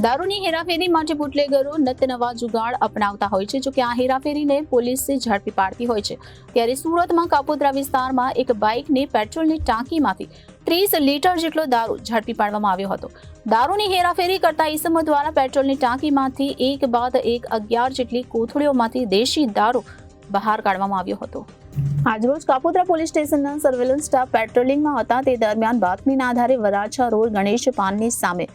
દારૂની હેરાફેરી માટે બુટલેગરો નત નવા જુગાડ અપનાવતા હોય છે. જો કે આ હેરાફેરીને પોલીસે ઝડપી પાડતી હોય છે. ત્યારે સુરતમાં કાપોદ્રા વિસ્તારમાં એક બાઇકને પેટ્રોલની ટાંકીમાંથી ત્રીસ લીટર જેટલો દારૂ ઝડપી પાડવામાં આવ્યો હતો. દારૂની હેરાફેરી કરતા ઈસમો દ્વારા પેટ્રોલની ટાંકીમાંથી એક બાદ એક અગિયાર જેટલી કોથળીઓમાંથી દેશી દારૂ બહાર કાઢવામાં આવ્યો હતો. આજરોજ કાપોદ્રા પોલીસ સ્ટેશનના સર્વેલન્સ સ્ટાફ પેટ્રોલિંગમાં હતા. તે દરમિયાન બાતમીના આધારે વરાછા રોડ ગણેશ પાનની સામે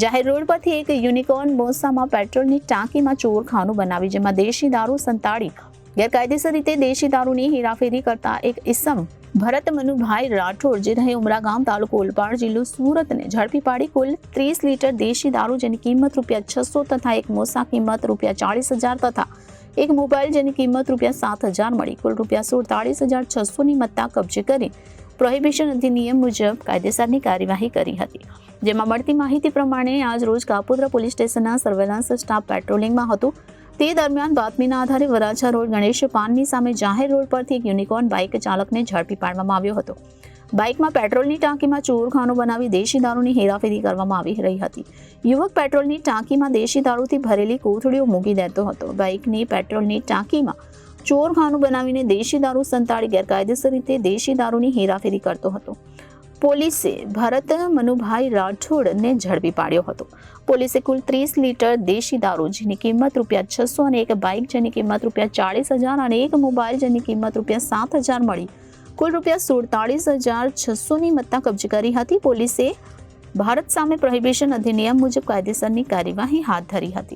જાહેર રોડ પરથી એક યુનિકોર્ન મોસામાં પેટ્રોલની ટાંકીમાં ચોરખાનું બનાવી જેમાં દેશી દારૂ સંતાડી. ગેરકાયદેસર રીતે દેશી દારૂની હેરાફેરી કરતા એક ઇસમ ભરત મનુભાઈ રાઠોડ, જે રહે ઉમરા ગામ તાલુકો ઓલપાડ જિલ્લો સુરતને, ઝડપી પાડી કુલ ત્રીસ લીટર દેશી દારૂ જેની કિંમત રૂપિયા છસો તથા એક મોસા કિંમત રૂપિયા ચાળીસ હજાર તથા એક મોબાઈલ જેની કિંમત રૂપિયા સાત હજાર મળી. કુલ રૂપિયા સુડતાળીસ હજાર છસોની મત્તા કબજે કરી પ્રોહિબિશન અધિનિયમ મુજબ કાયદેસરની કાર્યવાહી કરી હતી. જેમાં મળતી માહિતી પ્રમાણે આજ રોજ કાપોદ્રા પોલીસ સ્ટેશનના સર્વેલન્સ સ્ટાફ પેટ્રોલિંગમાં હતું. તે દરમિયાન બાતમીના આધારે વરાછા રોડ ગણેશ પાનની સામે જાહેર રોડ પરથી એક યુનિકોર્ન બાઇક ચાલકને ઝડપી પાડવામાં આવ્યો હતો. બાઇકમાં પેટ્રોલની ટાંકીમાં ચોરખાનું બનાવી દેશી દારૂની હેરાફેરી કરવામાં આવી રહી હતી. યુવક પેટ્રોલની ટાંકીમાં દેશી દારૂથી ભરેલી કોથળીઓ મૂકી દેતો હતો. બાઇકની પેટ્રોલની ટાંકીમાં ચોરખાનું બનાવીને દેશી દારૂ સંતાડી ગેરકાયદેસર રીતે દેશી દારૂની હેરાફેરી કરતો હતો. પોલીસે ભરત મનુભાઈ રાઠોડને ઝડપી પાડ્યો હતો. પોલીસે કુલ ત્રીસ લીટર દેશી દારૂ, જેની કિંમત રૂપિયા છસો અને એક બાઇક, જેની કિંમત રૂપિયા ચાળીસ હજાર અને એક મોબાઈલ, જેની કિંમત રૂપિયા સાત હજાર મળી. કુલ રૂપિયા સુડતાળીસ હજાર છસોની મત્તા કબજે કરી હતી. પોલીસે ભારત સામે પ્રોહિબિશન અધિનિયમ મુજબ કાયદેસરની કાર્યવાહી હાથ ધરી હતી.